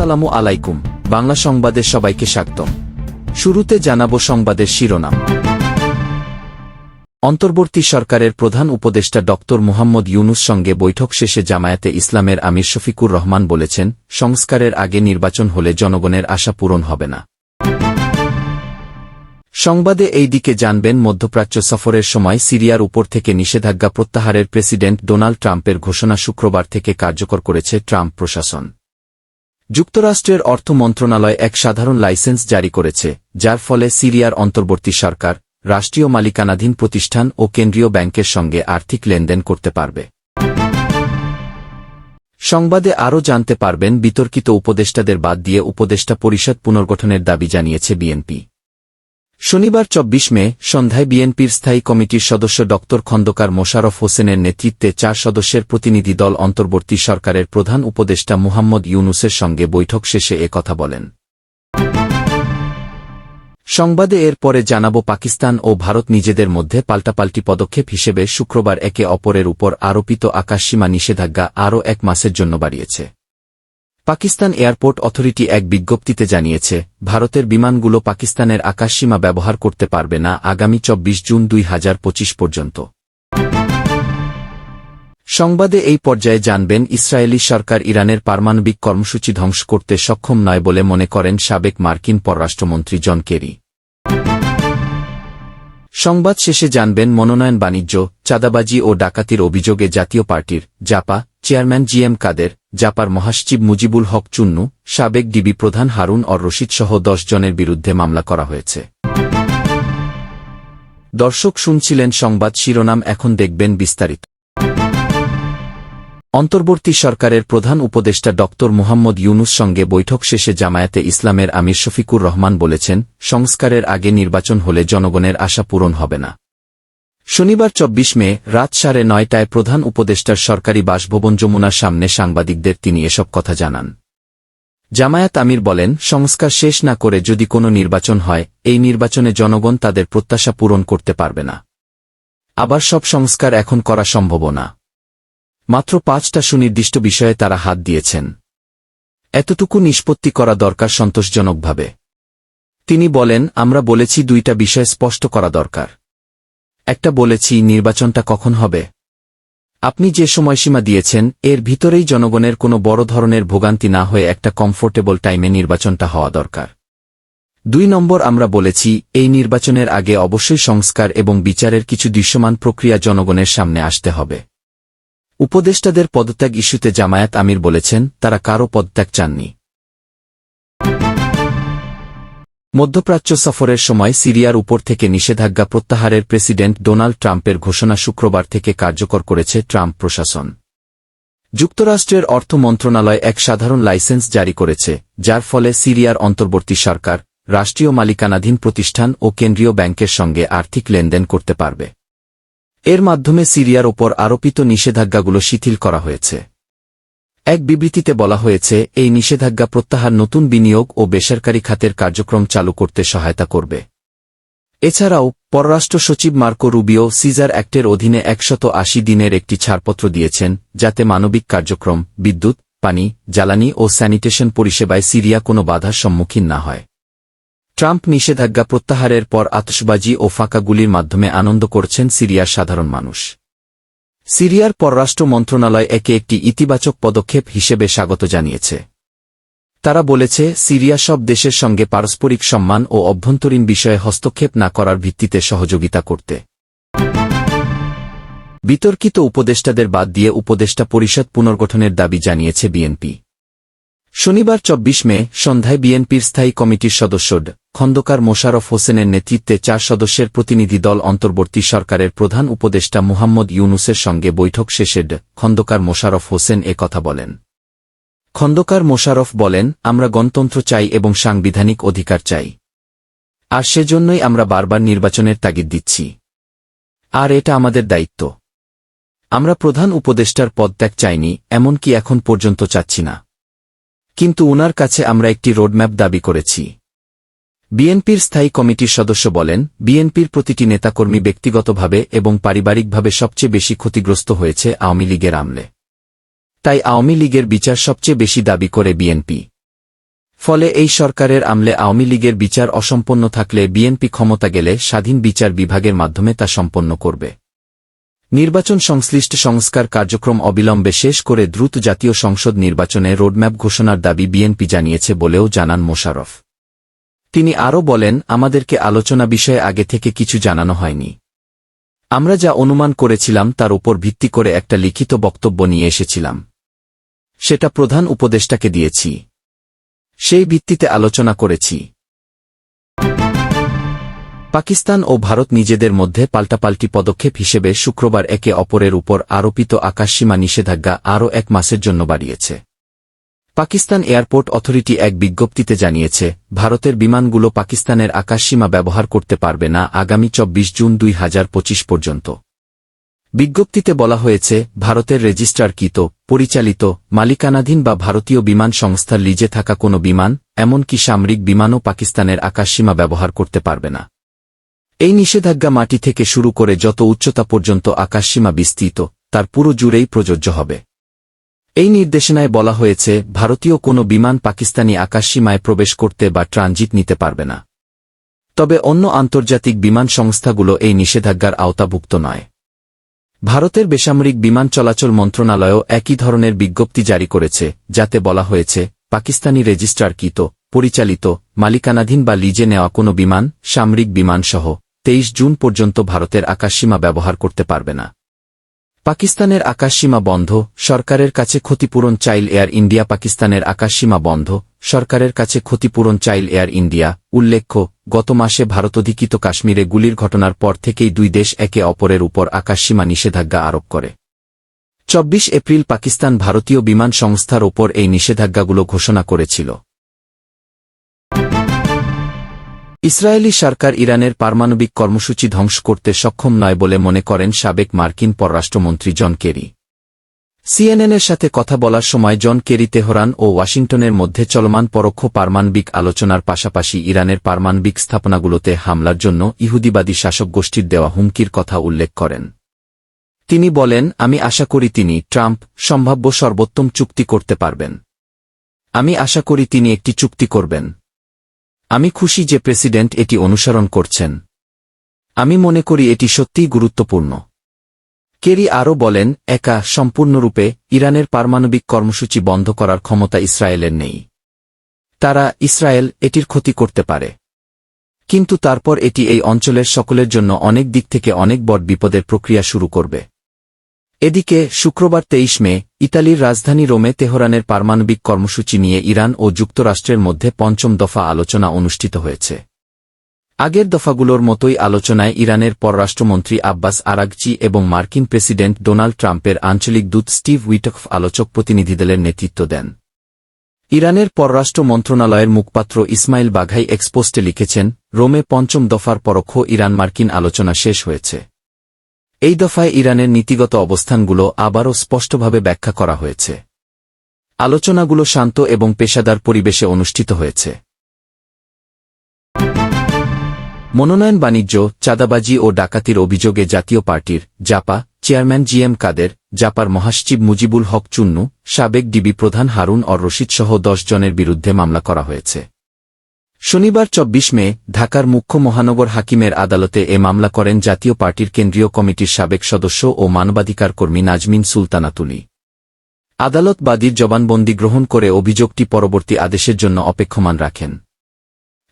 আসসালামু আলাইকুম। বাংলা সংবাদে সবাইকে স্বাগতম। শুরুতে জানাব সংবাদের শিরোনাম। অন্তর্বর্তী সরকারের প্রধান উপদেষ্টা ড মুহাম্মদ ইউনুস সঙ্গে বৈঠক শেষে জামায়াতে ইসলামের আমির শফিকুর রহমান বলেছেন, সংস্কারের আগে নির্বাচন হলে জনগণের আশা পূরণ হবে না। সংবাদে এই দিকে জানবেন, মধ্যপ্রাচ্য সফরের সময় সিরিয়ার উপর থেকে নিষেধাজ্ঞা প্রত্যাহারের প্রেসিডেন্ট ডোনাল্ড ট্রাম্পের ঘোষণা শুক্রবার থেকে কার্যকর করেছে ট্রাম্প প্রশাসন। যুক্তরাষ্ট্রের অর্থ মন্ত্রণালয় এক সাধারণ লাইসেন্স জারি করেছে, যার ফলে সিরিয়ার অন্তর্বর্তী সরকার, রাষ্ট্রীয় মালিকানাধীন প্রতিষ্ঠান ও কেন্দ্রীয় ব্যাংকের সঙ্গে আর্থিক লেনদেন করতে পারবে। সংবাদে আরও জানতে পারবেন বিতর্কিত উপদেষ্টাদের বাদ দিয়ে উপদেষ্টা পরিষদ পুনর্গঠনের দাবি জানিয়েছে বিএনপি। শনিবার চব্বিশ মে, সন্ধ্যায় বিএনপির স্থায়ী কমিটির সদস্য ড. খন্দকার মোশারফ হোসেনের নেতৃত্বে চার সদস্যের প্রতিনিধি দল অন্তর্বর্তী সরকারের প্রধান উপদেষ্টা মুহাম্মদ ইউনুসের সঙ্গে বৈঠক শেষে এ কথা বলেন। সংবাদে এর পরে জানাব পাকিস্তান ও ভারত নিজেদের মধ্যে পাল্টাপাল্টি পদক্ষেপ হিসেবে শুক্রবার একে অপরের উপর আরোপিত আকাশসীমা নিষেধাজ্ঞা আরও এক মাসের জন্য বাড়িয়েছে। পাকিস্তান এয়ারপোর্ট অথরিটি এক বিজ্ঞপ্তিতে জানিয়েছে, ভারতের বিমানগুলো পাকিস্তানের আকাশসীমা ব্যবহার করতে পারবে না আগামী চব্বিশ জুন দুই হাজার পঁচিশ পর্যন্ত। সংবাদে এই পর্যায়ে জানবেন, ইসরায়েলি সরকার ইরানের পারমাণবিক কর্মসূচি ধ্বংস করতে সক্ষম নয় বলে মনে করেন সাবেক মার্কিন পররাষ্ট্রমন্ত্রী জন কেরি। সংবাদ শেষে জানবেন মনোনয়ন বাণিজ্য, চাঁদাবাজি ও ডাকাতির অভিযোগে জাতীয় পার্টির Japa chairman G M Quader, জাপার মহাসচিব মুজিবুল হক চুন্নু, সাবেক ডিবি প্রধান হারুন অর রশিদ সহ দশ জনের বিরুদ্ধে মামলা করা হয়েছে। দর্শক শুনছিলেন সংবাদ শিরোনাম, এখন দেখবেন বিস্তারিত। অন্তর্বর্তী সরকারের প্রধান উপদেষ্টা ড মুহাম্মদ ইউনুস সঙ্গে বৈঠক শেষে জামায়াতে ইসলামের আমির শফিকুর রহমান বলেছেন, সংস্কারের আগে নির্বাচন হলে জনগণের আশা পূরণ হবে না। শনিবার চব্বিশ মে, রাত সাড়ে নয়টায় প্রধান উপদেষ্টার সরকারি বাসভবন যমুনার সামনে সাংবাদিকদের তিনি এসব কথা জানান। জামায়াত আমির বলেন, সংস্কার শেষ না করে যদি কোনো নির্বাচন হয়, এই নির্বাচনে জনগণ তাদের প্রত্যাশা পূরণ করতে পারবে না। আবার সব সংস্কার এখন করা সম্ভব না। মাত্র পাঁচটা সুনির্দিষ্ট বিষয়ে তারা হাত দিয়েছেন। এতটুকু নিষ্পত্তি করা দরকার সন্তোষজনকভাবে। তিনি বলেন, আমরা বলেছি দুইটা বিষয় স্পষ্ট করা দরকার। একটা বলেছি, নির্বাচনটা কখন হবে? আপনি যে সময়সীমা দিয়েছেন, এর ভিতরেই জনগণের কোনো বড় ধরনের ভোগান্তি না হয়ে একটা কমফোর্টেবল টাইমে নির্বাচনটা হওয়া দরকার। দুই নম্বর, আমরা বলেছি, এই নির্বাচনের আগে অবশ্যই সংস্কার এবং বিচারের কিছু দৃশ্যমান প্রক্রিয়া জনগণের সামনে আসতে হবে। উপদেষ্টাদের পদত্যাগ ইস্যুতে জামায়াত আমির বলেছেন, তারা কারও পদত্যাগ চাননি। মধ্যপ্রাচ্য সফরের সময় সিরিয়ার উপর থেকে নিষেধাজ্ঞা প্রত্যাহারের প্রেসিডেন্ট ডোনাল্ড ট্রাম্পের ঘোষণা শুক্রবার থেকে কার্যকর করেছে ট্রাম্প প্রশাসন। যুক্তরাষ্ট্রের অর্থ মন্ত্রণালয় এক সাধারণ লাইসেন্স জারি করেছে, যার ফলে সিরিয়ার অন্তর্বর্তী সরকার, রাষ্ট্রীয় মালিকানাধীন প্রতিষ্ঠান ও কেন্দ্রীয় ব্যাংকের সঙ্গে আর্থিক লেনদেন করতে পারবে। এর মাধ্যমে সিরিয়ার ওপর আরোপিত নিষেধাজ্ঞাগুলো শিথিল করা হয়েছে। এক বিবৃতিতে বলা হয়েছে, এই নিষেধাজ্ঞা প্রত্যাহার নতুন বিনিয়োগ ও বেসরকারি খাতের কার্যক্রম চালু করতে সহায়তা করবে। এছাড়াও, পররাষ্ট্র সচিব মার্কো রুবিও সিজার অ্যাক্টের অধীনে একশত আশি দিনের একটি ছাড়পত্র দিয়েছেন, যাতে মানবিক কার্যক্রম, বিদ্যুৎ, পানি, জ্বালানি ও স্যানিটেশন পরিষেবায় সিরিয়া কোনো বাধার সম্মুখীন না হয়। ট্রাম্প নিষেধাজ্ঞা প্রত্যাহারের পর আতসবাজি ও ফাঁকাগুলির মাধ্যমে আনন্দ করছেন সিরিয়ার সাধারণ মানুষ। সিরিয়ার পররাষ্ট্র মন্ত্রণালয় একে একটি ইতিবাচক পদক্ষেপ হিসেবে স্বাগত জানিয়েছে। তারা বলেছে, সিরিয়া সব দেশের সঙ্গে পারস্পরিক সম্মান ও অভ্যন্তরীণ বিষয়ে হস্তক্ষেপ না করার ভিত্তিতে সহযোগিতা করতে। বিতর্কিত উপদেষ্টাদের বাদ দিয়ে উপদেষ্টা পরিষদ পুনর্গঠনের দাবি জানিয়েছে বিএনপি। শনিবার চব্বিশ মে, সন্ধ্যায় বিএনপির স্থায়ী কমিটির সদস্য খন্দকার মোশারফ হোসেনের নেতৃত্বে চার সদস্যের প্রতিনিধি দল অন্তর্বর্তী সরকারের প্রধান উপদেষ্টা মুহাম্মদ ইউনুসের সঙ্গে বৈঠক শেষে খন্দকার মোশারফ হোসেন এ কথা বলেন। খন্দকার মোশারফ বলেন, আমরা গণতন্ত্র চাই এবং সাংবিধানিক অধিকার চাই। আর সেজন্যই আমরা বারবার নির্বাচনের তাগিদ দিচ্ছি। আর এটা আমাদের দায়িত্ব। আমরা প্রধান উপদেষ্টার পদত্যাগ চাইনি, এমনকি এখন পর্যন্ত চাচ্ছি না। কিন্তু উনার কাছে আমরা একটি রোডম্যাপ দাবি করেছি। বিএনপির স্থায়ী কমিটির সদস্য বলেন, বিএনপির প্রতিটি নেতাকর্মী ব্যক্তিগতভাবে এবং পারিবারিকভাবে সবচেয়ে বেশি ক্ষতিগ্রস্ত হয়েছে আওয়ামী লীগের আমলে। তাই আওয়ামী লীগের বিচার সবচেয়ে বেশি দাবি করে বিএনপি। ফলে এই সরকারের আমলে আওয়ামী লীগের বিচার অসম্পন্ন থাকলে বিএনপি ক্ষমতা গেলে স্বাধীন বিচার বিভাগের মাধ্যমে তা সম্পন্ন করবে। নির্বাচন সংশ্লিষ্ট সংস্কার কার্যক্রম অবিলম্বে শেষ করে দ্রুত জাতীয় সংসদ নির্বাচনে রোডম্যাপ ঘোষণার দাবি বিএনপি জানিয়েছে বলেও জানান মোশারফ তিনি আরও বলেন, আমাদেরকে আলোচনা বিষয়ে আগে থেকে কিছু জানানো হয়নি। আমরা যা অনুমান করেছিলাম তার উপর ভিত্তি করে একটা লিখিত বক্তব্য নিয়ে এসেছিলাম। সেটা প্রধান উপদেষ্টাকে দিয়েছি। সেই ভিত্তিতে আলোচনা করেছি। পাকিস্তান ও ভারত নিজেদের মধ্যে পাল্টাপাল্টি পদক্ষেপ হিসেবে শুক্রবার একে অপরের উপর আরোপিত আকাশসীমা নিষেধাজ্ঞা আরও এক মাসের জন্য বাড়িয়েছে। পাকিস্তান এয়ারপোর্ট অথরিটি এক বিজ্ঞপ্তিতে জানিয়েছে, ভারতের বিমানগুলো পাকিস্তানের আকাশসীমা ব্যবহার করতে পারবে না আগামী চব্বিশ জুন দুই হাজার পঁচিশ পর্যন্ত। বিজ্ঞপ্তিতে বলা হয়েছে, ভারতের রেজিস্ট্রারকৃত, পরিচালিত, মালিকানাধীন বা ভারতীয় বিমান সংস্থার লিজে থাকা কোনো বিমান, এমনকি সামরিক বিমানও পাকিস্তানের আকাশসীমা ব্যবহার করতে পারবে না। এই নিষেধাজ্ঞা মাটি থেকে শুরু করে যত উচ্চতা পর্যন্ত আকাশসীমা বিস্তৃত, তার পুরো জুড়েই প্রযোজ্য হবে। এই নির্দেশনায় বলা হয়েছে, ভারতীয় কোনো বিমান পাকিস্তানি আকাশসীমায় প্রবেশ করতে বা ট্রানজিট নিতে পারবে না। তবে অন্য আন্তর্জাতিক বিমান সংস্থাগুলো এই নিষেধাজ্ঞার আওতাভুক্ত নয়। ভারতের বেসামরিক বিমান চলাচল মন্ত্রণালয়ও একই ধরনের বিজ্ঞপ্তি জারি করেছে, যাতে বলা হয়েছে, পাকিস্তানি রেজিস্ট্রারকৃত, পরিচালিত, মালিকানাধীন বা লিজে নেওয়া কোনো বিমান, সামরিক বিমান সহ তেইশ জুন পর্যন্ত ভারতের আকাশসীমা ব্যবহার করতে পারবে না। পাকিস্তানের আকাশসীমা বন্ধ, সরকারের কাছে ক্ষতিপূরণ চাইল এয়ার ইন্ডিয়া। পাকিস্তানের আকাশসীমা বন্ধ, সরকারের কাছে ক্ষতিপূরণ চাইল এয়ার ইন্ডিয়া। উল্লেখ্য, গত মাসে ভারতধিকৃত কাশ্মীরে গুলির ঘটনার পর থেকেই দুই দেশ একে অপরের উপর আকাশসীমা নিষেধাজ্ঞা আরোপ করে। চব্বিশ এপ্রিল পাকিস্তান ভারতীয় বিমান সংস্থার ওপর এই নিষেধাজ্ঞাগুলো ঘোষণা করেছিল। ইসরায়েলি সরকার ইরানের পারমাণবিক কর্মসূচি ধ্বংস করতে সক্ষম নয় বলে মনে করেন সাবেক মার্কিন পররাষ্ট্রমন্ত্রী জন কেরি। সিএনএনের সাথে কথা বলার সময় জন কেরি তেহরান ও ওয়াশিংটনের মধ্যে চলমান পরোক্ষ পারমাণবিক আলোচনার পাশাপাশি ইরানের পারমাণবিক স্থাপনাগুলোতে হামলার জন্য ইহুদিবাদী শাসক গোষ্ঠীর দেওয়া হুমকির কথা উল্লেখ করেন। তিনি বলেন, আমি আশা করি তিনি, ট্রাম্প, সম্ভাব্য সর্বোত্তম চুক্তি করতে পারবেন। আমি আশা করি তিনি একটি চুক্তি করবেন। আমি খুশি যে প্রেসিডেন্ট এটি অনুসরণ করছেন। আমি মনে করি এটি সত্যিই গুরুত্বপূর্ণ। কেরি আরও বলেন, একা, সম্পূর্ণরূপে, ইরানের পারমাণবিক কর্মসূচি বন্ধ করার ক্ষমতা ইসরায়েলের নেই। তারা ইসরায়েল এটির ক্ষতি করতে পারে। কিন্তু তারপর এটি এই অঞ্চলের সকলের জন্য অনেক দিক থেকে অনেক বড় বিপদের প্রক্রিয়া শুরু করবে। এদিকে, শুক্রবার তেইশ মে, ইতালির রাজধানী রোমে তেহরানের পারমাণবিক কর্মসূচি নিয়ে ইরান ও যুক্তরাষ্ট্রের মধ্যে পঞ্চম দফা আলোচনা অনুষ্ঠিত হয়েছে। আগের দফাগুলোর মতোই আলোচনায় ইরানের পররাষ্ট্রমন্ত্রী আব্বাস আরাগচি এবং মার্কিন প্রেসিডেন্ট ডোনাল্ড ট্রাম্পের আঞ্চলিক দূত স্টিভ উইটফ আলোচক প্রতিনিধিদলের নেতৃত্ব দেন। ইরানের পররাষ্ট্র মন্ত্রণালয়ের মুখপাত্র ইসমাইল বাঘাই এক্সপোস্টে লিখেছেন, রোমে পঞ্চম দফার পরোক্ষ ইরান মার্কিন আলোচনা শেষ হয়েছে। এই দফায় ইরানের নীতিগত অবস্থানগুলো আবারও স্পষ্টভাবে ব্যাখ্যা করা হয়েছে। আলোচনাগুলো শান্ত এবং পেশাদার পরিবেশে অনুষ্ঠিত হয়েছে। মনোনয়ন বাণিজ্য, চাঁদাবাজি ও ডাকাতির অভিযোগে জাতীয় পার্টির Japa chairman G M Quader, জাপার মহাসচিব মুজিবুল হক চুন্নু, সাবেক ডিবি প্রধান হারুন অর রশিদ সহ দশ জনের বিরুদ্ধে মামলা করা হয়েছে। শনিবার চব্বিশ মে, ঢাকার মুখ্য মহানগর হাকিমের আদালতে এ মামলা করেন জাতীয় পার্টির কেন্দ্রীয় কমিটির সাবেক সদস্য ও মানবাধিকার কর্মী নাজমিন সুলতানাতুলি। আদালত বাদীর জবানবন্দি গ্রহণ করে অভিযোগটি পরবর্তী আদেশের জন্য অপেক্ষমান রাখেন।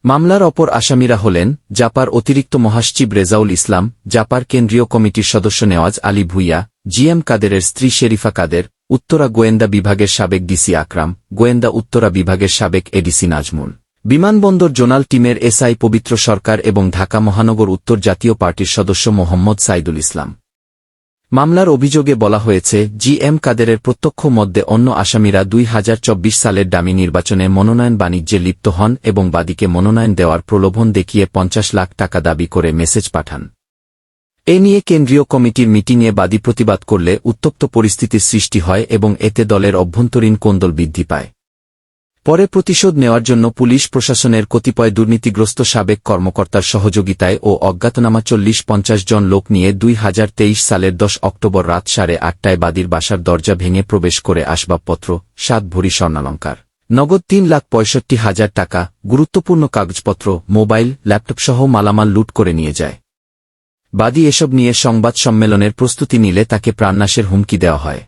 মামলার অপর আসামিরা হলেন জাপার অতিরিক্ত মহাসচিব রেজাউল ইসলাম, জাপার কেন্দ্রীয় কমিটির সদস্য নেওয়াজ আলী ভুইয়া, জিএম কাদেরের স্ত্রী শেরিফা কাদের, উত্তরা গোয়েন্দা বিভাগের সাবেক ডিসি আকরাম, গোয়েন্দা উত্তরা বিভাগের সাবেক এডিসি নাজমুল। বিমানবন্দর জোনাল টিমের এসআই পবিত্র সরকার এবং ঢাকা মহানগর উত্তর জাতীয় পার্টির সদস্য মোহাম্মদ সাইদুল ইসলাম। মামলার অভিযোগে বলা হয়েছে, জি এম কাদেরের প্রত্যক্ষ মধ্যে অন্য আসামিরা দুই হাজার চব্বিশ সালের ডামি নির্বাচনে মনোনয়ন বাণিজ্যে লিপ্ত হন এবং বাদীকে মনোনয়ন দেওয়ার প্রলোভন দেখিয়ে পঞ্চাশ লাখ টাকা দাবি করে মেসেজ পাঠান। এ নিয়ে কেন্দ্রীয় কমিটির মিটিংয়ে বাদী প্রতিবাদ করলে উত্তপ্ত পরিস্থিতির সৃষ্টি হয় এবং এতে দলের অভ্যন্তরীণ কোন্দল বৃদ্ধি পায়। পরে প্রতিশোধ নেওয়ার জন্য পুলিশ প্রশাসনের কতিপয় দুর্নীতিগ্রস্ত সাবেক কর্মকর্তার সহযোগিতায় ও অজ্ঞাতনামা চল্লিশ পঞ্চাশ জন লোক নিয়ে দুই হাজার তেইশ সালের দশ অক্টোবর রাত সাড়ে আটটায় বাদীর বাসার দরজা ভেঙে প্রবেশ করে আসবাবপত্র, সাত ভরি স্বর্ণালঙ্কার, নগদ তিন লাখ পঁয়ষট্টি হাজার টাকা, গুরুত্বপূর্ণ কাগজপত্র, মোবাইল ল্যাপটপসহ মালামাল লুট করে নিয়ে যায়। বাদী এসব নিয়ে সংবাদ সম্মেলনের প্রস্তুতি নিলে তাকে প্রাণনাশের হুমকি দেওয়া হয়।